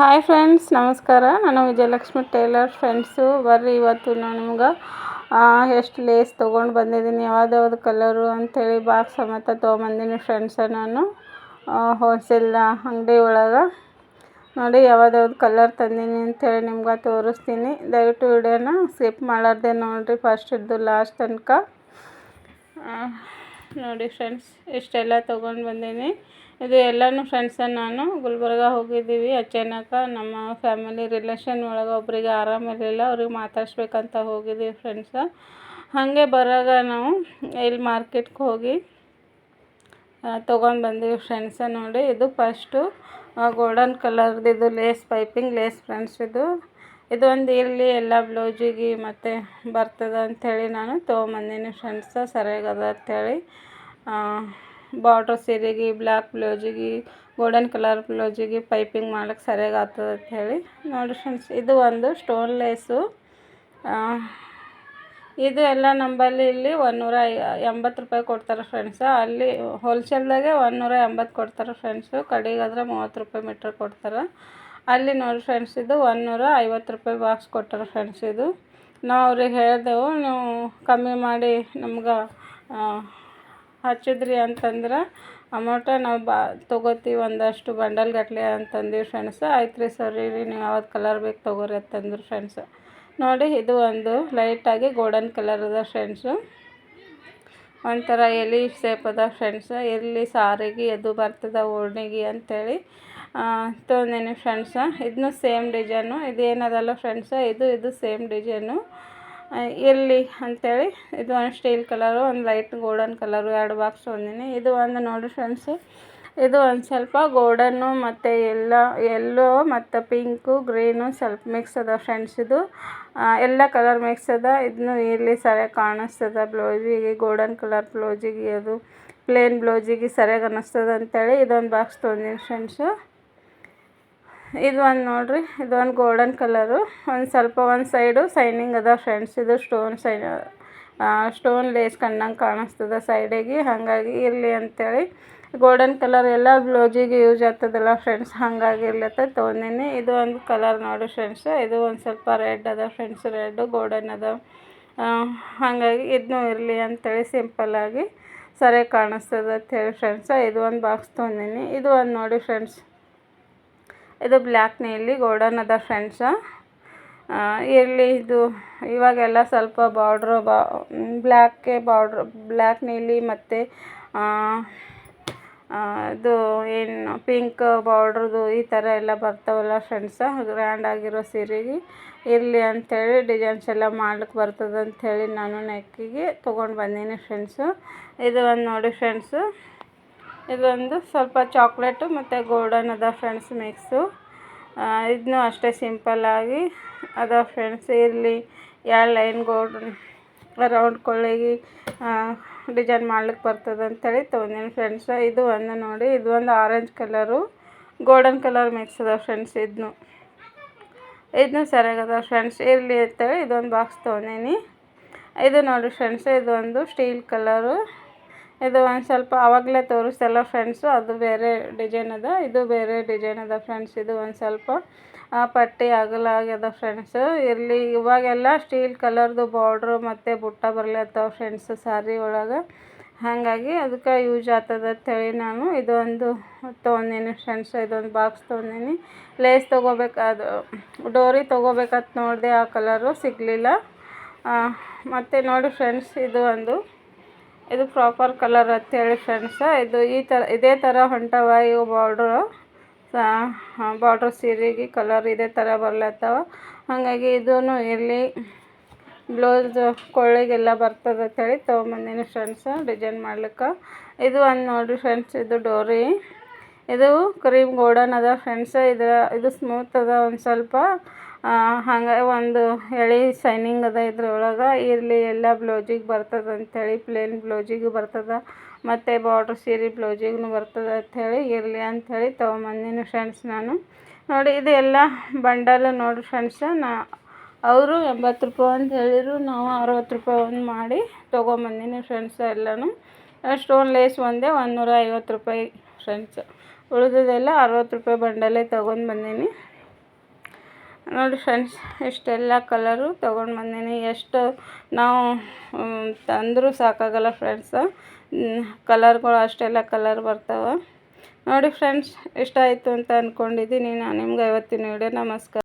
Hi friends ನಮಸ್ಕಾರ. ನಾನು Vijayalakshmi Taylor friends ಬರ್ರಿ ಇವತ್ತು ನಾನು ನಿಮ್ಗೆ ಎಷ್ಟು ಲೇಸ್ ತೊಗೊಂಡು ಬಂದಿದ್ದೀನಿ, ಯಾವ್ದು ಕಲರು ಅಂಥೇಳಿ ಬಾಕ್ಸ್ ಸಮೇತ ತೊಗೊಂಬಂದಿನಿ ಫ್ರೆಂಡ್ಸ ನಾನು. ಹೋಲ್ಸೇಲ್ ಅಂಗಡಿ ಒಳಗೆ. ನೋಡಿ ಯಾವ್ದು ಕಲರ್ ತಂದೀನಿ ಅಂಥೇಳಿ ನಿಮ್ಗೆ ತೋರಿಸ್ತೀನಿ. ದಯವಿಟ್ಟು ವಿಡಿಯೋನ ಸ್ಕಿಪ್ ಮಾಡಾರ್ದೆ ನೋಡಿರಿ ಫಸ್ಟ್ ಇದ್ದು ಲಾಸ್ಟ್ ತನಕ. ನೋಡಿ ಫ್ರೆಂಡ್ಸ್ ಇಷ್ಟೆಲ್ಲ ತೊಗೊಂಡು ಬಂದೀನಿ. ಇದು ಎಲ್ಲನೂ ಫ್ರೆಂಡ್ಸ ನಾನು. ಗುಲ್ಬರ್ಗ ಹೋಗಿದ್ದೀವಿ. ಅಚಾನಕ ನಮ್ಮ ಫ್ಯಾಮಿಲಿ ರಿಲೇಷನ್ ಒಳಗೆ ಒಬ್ಬರಿಗೆ ಆರಾಮಿರಲಿಲ್ಲ ಅವ್ರಿಗೆ ಮಾತಾಡಿಸ್ಬೇಕಂತ ಹೋಗಿದ್ದೀವಿ ಫ್ರೆಂಡ್ಸ ಹಾಗೆ ಬರೋಗ ನಾವು ಇಲ್ಲಿ ಮಾರ್ಕೆಟ್ಗೆ ಹೋಗಿ ತೊಗೊಂಡು ಬಂದೀವಿ ಫ್ರೆಂಡ್ಸ ನೋಡಿ. ಇದು ಫಸ್ಟು ಗೋಲ್ಡನ್ ಕಲರ್ದು ಇದು ಲೇಸ್ ಪೈಪಿಂಗ್ ಲೇಸ್ ಫ್ರೆಂಡ್ಸ್ ಇದು. ಇದೊಂದು ಇರಲಿ ಎಲ್ಲ ಬ್ಲೌಸಿಗೆ ಮತ್ತು ಬರ್ತದೆ ಅಂಥೇಳಿ ನಾನು ತೊಗೊಂಬಂದೀನಿ ಫ್ರೆಂಡ್ಸ ಸರಿಯಾಗದ ಅಂಥೇಳಿ ಬಾರ್ಡ್ರ್ ಸೀರೆಗೆ ಬ್ಲ್ಯಾಕ್ ಬ್ಲೌಸಿಗೆ, ಗೋಲ್ಡನ್ ಕಲರ್ ಬ್ಲೌಸಿಗೆ ಪೈಪಿಂಗ್ ಮಾಡ್ಲಿಕ್ಕೆ ಸರಿಯಾಗಿ ಆಗ್ತದೆ ಅಂತ ಹೇಳಿ. ನೋಡಿ ಫ್ರೆಂಡ್ಸ್ ಇದು ಒಂದು ಸ್ಟೋನ್ ಲೇಸು. ಇದು ಎಲ್ಲ ನಂಬಲ್ಲಿ ಇಲ್ಲಿ ಒಂದುನೂರ ಎಂಬತ್ತು ರೂಪಾಯಿ ಕೊಡ್ತಾರೆ ಫ್ರೆಂಡ್ಸ್ ಅಲ್ಲಿ ಹೋಲ್ಸೇಲ್ದಾಗೆ ಒನ್ನೂರ ಎಂಬತ್ತು ಕೊಡ್ತಾರೆ ಫ್ರೆಂಡ್ಸು ಕಡೆಗಾದ್ರೆ ಮೂವತ್ತು ರೂಪಾಯಿ ಮೀಟ್ರ್ ಕೊಡ್ತಾರೆ. ಅಲ್ಲಿ ನೋಡಿ ಫ್ರೆಂಡ್ಸ್ ಇದು ಒಂದುನೂರ ಐವತ್ತು ರೂಪಾಯಿ ಬಾಕ್ಸ್ ಕೊಟ್ಟಾರೆ ಫ್ರೆಂಡ್ಸ್ ಇದು. ನಾವು ಅವ್ರಿಗೆ ಹೇಳಿದೆವು, ನೀವು ಕಮ್ಮಿ ಮಾಡಿ ನಮ್ಗೆ ಹಚ್ಚಿದ್ರಿ ಅಂತಂದ್ರೆ ಅಮೌಂಟ ನಾವು ಬಾ ತೊಗೋತೀವಿ ಒಂದಷ್ಟು ಬಂಡಲ್ ಗಟ್ಲೆ ಅಂತಂದೀವಿ ಫ್ರೆಂಡ್ಸ ಆಯ್ತು ರೀ ಸರಿ ರೀ, ನೀವು ಯಾವ್ದು ಕಲರ್ ಬೇಕು ತೊಗೋರಿ ಅಂತಂದ್ರು ಫ್ರೆಂಡ್ಸ್ ನೋಡಿ ಇದು ಒಂದು ಲೈಟಾಗಿ ಗೋಲ್ಡನ್ ಕಲರ್ ಅದ ಫ್ರೆಂಡ್ಸು ಒಂಥರ ಎಲೆ ಶೇಪ್ ಅದ ಫ್ರೆಂಡ್ಸ್ ಎಲ್ಲಿ ಸಾರಿಗೆ, ಎದು ಬರ್ತದ ಓಣಿಗೆ ಅಂಥೇಳಿ ತೊಂದಿನಿ ಫ್ರೆಂಡ್ಸ ಇದನ್ನು ಸೇಮ್ ಡಿಸೈನು ಇದೇನದಲ್ಲ ಫ್ರೆಂಡ್ಸ ಇದು ಇದು ಸೇಮ್ ಡಿಸೈನು ಇರಲಿ ಅಂತೇಳಿ, ಇದು ಒಂದು ಸ್ಟೀಲ್ ಕಲರು ಒಂದು ಲೈಟ್ ಗೋಲ್ಡನ್ ಕಲರು ಎರಡು ಬಾಕ್ಸ್ ತೊಗೊಂಡಿನಿ ಇದು ಒಂದು ನೋಡಿ ಫ್ರೆಂಡ್ಸು ಇದು ಒಂದು ಸ್ವಲ್ಪ ಗೋಲ್ಡನ್ನು ಮತ್ತು ಎಲ್ಲ ಎಲ್ಲೋ ಮತ್ತು ಪಿಂಕು ಗ್ರೀನು ಸ್ವಲ್ಪ ಮಿಕ್ಸ್ ಅದ ಫ್ರೆಂಡ್ಸ್ ಇದು. ಎಲ್ಲ ಕಲರ್ ಮಿಕ್ಸ್ ಅದ. ಇದನ್ನು ಇಲ್ಲಿ ಸರಿಯಾಗಿ ಕಾಣಿಸ್ತದ ಬ್ಲೌಸಿಗೆ ಗೋಲ್ಡನ್ ಕಲರ್ ಬ್ಲೌಸಿಗೆ ಅದು ಪ್ಲೇನ್ ಬ್ಲೌಸಿಗೆ ಸರಿಯಾಗಿ ಅನ್ನಿಸ್ತದೆ ಅಂತೇಳಿ ಇದೊಂದು ಬಾಕ್ಸ್ ತೊಗೊಂಡಿನಿ ಫ್ರೆಂಡ್ಸು ಇದು ಒಂದು ನೋಡಿರಿ, ಇದು ಒಂದು ಗೋಲ್ಡನ್ ಕಲರು ಒಂದು ಸ್ವಲ್ಪ ಒಂದು ಸೈಡು ಸೈನಿಂಗ್ ಅದ ಫ್ರೆಂಡ್ಸ್ ಇದು ಸ್ಟೋನ್ ಸೈನ್ ಸ್ಟೋನ್ ಲೇಸ್ ಕಂಡಂಗೆ ಕಾಣಿಸ್ತದೆ ಸೈಡಿಗೆ ಹಾಗಾಗಿ ಇರಲಿ ಅಂಥೇಳಿ ಗೋಲ್ಡನ್ ಕಲರ್ ಎಲ್ಲ ಬ್ಲೌಸಿಗೆ ಯೂಸ್ ಆಗ್ತದಲ್ಲ ಫ್ರೆಂಡ್ಸ್ ಹಾಗಾಗಿ ಇರ್ಲತ್ತ ತೊಗೊಂಡೀನಿ. ಇದು ಒಂದು ಕಲರ್ ನೋಡಿ ಫ್ರೆಂಡ್ಸ್ ಇದು ಒಂದು ಸ್ವಲ್ಪ ರೆಡ್ ಅದ ಫ್ರೆಂಡ್ಸ್ ರೆಡ್ ಗೋಲ್ಡನ್ ಅದ. ಹಾಗಾಗಿ ಇದನ್ನೂ ಇರಲಿ ಅಂಥೇಳಿ ಸಿಂಪಲ್ಲಾಗಿ ಸರಿಯಾಗಿ ಕಾಣಿಸ್ತದೆ ಅಂಥೇಳಿ ಫ್ರೆಂಡ್ಸ ಇದು ಒಂದು ಬಾಕ್ಸ್ ತೊಗೊಂಡೀನಿ. ಇದು ಒಂದು ನೋಡಿ ಫ್ರೆಂಡ್ಸ್ ಇದು ಬ್ಲ್ಯಾಕ್ ನೀಲಿ, ಗೋಲ್ಡನ್ ಅದ ಫ್ರೆಂಡ್ಸ. ಇಲ್ಲಿ ಇದು ಇವಾಗೆಲ್ಲ ಸ್ವಲ್ಪ ಬಾರ್ಡ್ರು ಬಾ ಬ್ಲ್ಯಾಕೆ ಬಾರ್ಡ್ರ್, ಬ್ಲ್ಯಾಕ್ ನೀಲಿ ಮತ್ತು ಇದು ಏನು ಪಿಂಕ್ ಬಾರ್ಡ್ರದು ಈ ಥರ ಎಲ್ಲ ಬರ್ತಾವಲ್ಲ ಫ್ರೆಂಡ್ಸ ಗ್ರ್ಯಾಂಡ್ ಆಗಿರೋ ಸೀರೆಗೆ. ಇರಲಿ ಅಂಥೇಳಿ ಡಿಸೈನ್ಸ್ ಎಲ್ಲ ಮಾಡ್ಲಿಕ್ಕೆ ಬರ್ತದೆ ಅಂಥೇಳಿ ನಾನು ನೆಕ್ಕಿಗೆ ತೊಗೊಂಡು ಬಂದೀನಿ ಫ್ರೆಂಡ್ಸು. ಇದು ಒಂದು ನೋಡಿ ಫ್ರೆಂಡ್ಸು. ಇದೊಂದು ಸ್ವಲ್ಪ ಚಾಕ್ಲೇಟು ಮತ್ತು ಗೋಲ್ಡನ್ ಅದ ಫ್ರೆಂಡ್ಸ್ ಮಿಕ್ಸು. ಇದನ್ನು ಅಷ್ಟೇ ಸಿಂಪಲ್ಲಾಗಿ ಅದ ಫ್ರೆಂಡ್ಸ್ ಇರಲಿ, ಎರಡು ಲೈನ್ ಗೋಲ್ಡನ್ ರೌಂಡ್ ಕೊಳ್ಳಿಗೆ ಡಿಸೈನ್ ಮಾಡ್ಲಿಕ್ಕೆ ಬರ್ತದೆ ಅಂತೇಳಿ ತೊಗೊಂಡೀನಿ ಫ್ರೆಂಡ್ಸ್. ಇದು ಒಂದು ನೋಡಿ, ಇದು ಒಂದು orange colour, golden colour mix ಅದ ಫ್ರೆಂಡ್ಸ್ ಇದನ್ನು ಇದನ್ನು ಸರಿಯಾಗದ ಫ್ರೆಂಡ್ಸ್ ಇರಲಿ ಅಂತೇಳಿ ಇದೊಂದು ಬಾಕ್ಸ್ ತೊಗೊಂಡೀನಿ. ಇದು ನೋಡಿ ಫ್ರೆಂಡ್ಸ್, ಇದೊಂದು ಸ್ಟೀಲ್ ಕಲರು. ಇದು ಒಂದು ಸ್ವಲ್ಪ ಆವಾಗಲೇ ತೋರಿಸ್ತಲ್ಲ ಫ್ರೆಂಡ್ಸು ಅದು ಬೇರೆ ಡಿಸೈನ್ ಅದ, ಇದು ಬೇರೆ ಡಿಸೈನ್ ಅದ ಫ್ರೆಂಡ್ಸ್ ಇದು ಒಂದು ಸ್ವಲ್ಪ ಪಟ್ಟಿ ಅಗಲ ಆಗ್ಯದ ಫ್ರೆಂಡ್ಸು ಇಲ್ಲಿ ಇವಾಗೆಲ್ಲ ಸ್ಟೀಲ್ ಕಲರ್ದು ಬಾರ್ಡ್ರು ಮತ್ತು ಬುಟ್ಟ ಬರ್ಲತ್ತವ ಫ್ರೆಂಡ್ಸ್ ಸಾರಿ ಒಳಗೆ. ಹಾಗಾಗಿ ಅದಕ್ಕೆ ಯೂಸ್ ಆಗ್ತದೆ ಅಂತೇಳಿ ನಾನು ಇದೊಂದು ತೊಗೊಂಡೀನಿ ಫ್ರೆಂಡ್ಸ್ ಇದೊಂದು ಬಾಕ್ಸ್ ತೊಗೊಂಡೀನಿ. ಲೇಸ್ ತೊಗೋಬೇಕಾದ ಡೋರಿ ತೊಗೋಬೇಕಂತ ನೋಡಿದೆ ಆ ಕಲರು ಸಿಗಲಿಲ್ಲ. ಮತ್ತು ನೋಡಿ ಫ್ರೆಂಡ್ಸ್ ಇದು ಒಂದು ಇದು ಪ್ರಾಪರ್ ಕಲರ್ ಅಂತೇಳಿ ಫ್ರೆಂಡ್ಸ್ ಇದು ಈ ಥರ ಇದೇ ಥರ ಹೊಂಟವ ಇವು ಬಾರ್ಡ್ರು ಬಾರ್ಡ್ರ್ ಸೀರೆಗೆ ಕಲರ್ ಇದೇ ಥರ ಬರ್ಲತ್ತವ. ಹಾಗಾಗಿ ಇದೂ ಇರಲಿ ಬ್ಲೌಸ್ ಕೊಳ್ಳಿಗೆಲ್ಲ ಬರ್ತದೆ ಅಂತೇಳಿ ತೊಗೊಂಬಂದಿನಿ ಫ್ರೆಂಡ್ಸ್ ಡಿಸೈನ್ ಮಾಡ್ಲಿಕ್ಕೆ. ಇದು ಒಂದು ನೋಡಿರಿ ಫ್ರೆಂಡ್ಸ್ ಇದು ಡೋರಿ ಇದು ಕ್ರೀಮ್ ಗೋಲ್ಡನ್ ಅದ ಫ್ರೆಂಡ್ಸ್ ಇದು ಇದು ಸ್ಮೂತ್ ಅದ ಒಂದು ಸ್ವಲ್ಪ. ಹಂಗೆ ಒಂದು ಎಳೆ ಶೈನಿಂಗ್ ಅದ ಇದ್ರೊಳಗೆ. ಇರಲಿ ಎಲ್ಲ ಬ್ಲೌಸಿಗೆ ಬರ್ತದೆ ಅಂಥೇಳಿ ಪ್ಲೇನ್ ಬ್ಲೌಸಿಗೆ ಬರ್ತದೆ, ಮತ್ತು ಬಾರ್ಡ್ರ್ ಸೀರೆ ಬ್ಲೌಸಿಗೂ ಬರ್ತದೆ ಅಂಥೇಳಿ ಇರಲಿ ಅಂಥೇಳಿ ತೊಗೊಂಬಂದೀನಿ ಫ್ರೆಂಡ್ಸ್ ನಾನು. ನೋಡಿ, ಇದು ಎಲ್ಲ ಬಂಡಲ್ ನೋಡಿ ಫ್ರೆಂಡ್ಸ ನಾ ಅವರು ಎಂಬತ್ತು ರೂಪಾಯಿ ಅಂತ ಹೇಳಿದ್ರು ನಾವು ಅರವತ್ತು ರೂಪಾಯಿ ಒಂದು ಮಾಡಿ ತೊಗೊಂಬಂದಿನಿ ಫ್ರೆಂಡ್ಸ್ ಎಲ್ಲನೂ. ಸ್ಟೋನ್ ಲೇಸ್ ಒಂದೇ ಒಂದುನೂರ ಐವತ್ತು ರೂಪಾಯಿ ಫ್ರೆಂಡ್ಸ್ ಉಳಿದದೆಲ್ಲ ಅರವತ್ತು ರೂಪಾಯಿ ಬಂಡಲೇ ತೊಗೊಂಡು ಬಂದೀನಿ. ನೋಡಿ ಫ್ರೆಂಡ್ಸ್, ಇಷ್ಟೆಲ್ಲ ಕಲರು ತೊಗೊಂಡು ಬಂದೀನಿ. ಎಷ್ಟು ನಾವು ತಂದರೂ ಸಾಕಾಗಲ್ಲ ಫ್ರೆಂಡ್ಸ. ಕಲರ್ಗಳು ಅಷ್ಟೆಲ್ಲ ಕಲರ್ ಬರ್ತಾವೆ. ನೋಡಿ ಫ್ರೆಂಡ್ಸ್, ಇಷ್ಟ ಆಯಿತು ಅಂತ ಅಂದ್ಕೊಂಡಿದ್ದೀನಿ ನಾನು ನಿಮ್ಗೆ ಇವತ್ತಿನ ವಿಡಿಯೋ ನಮಸ್ಕಾರ.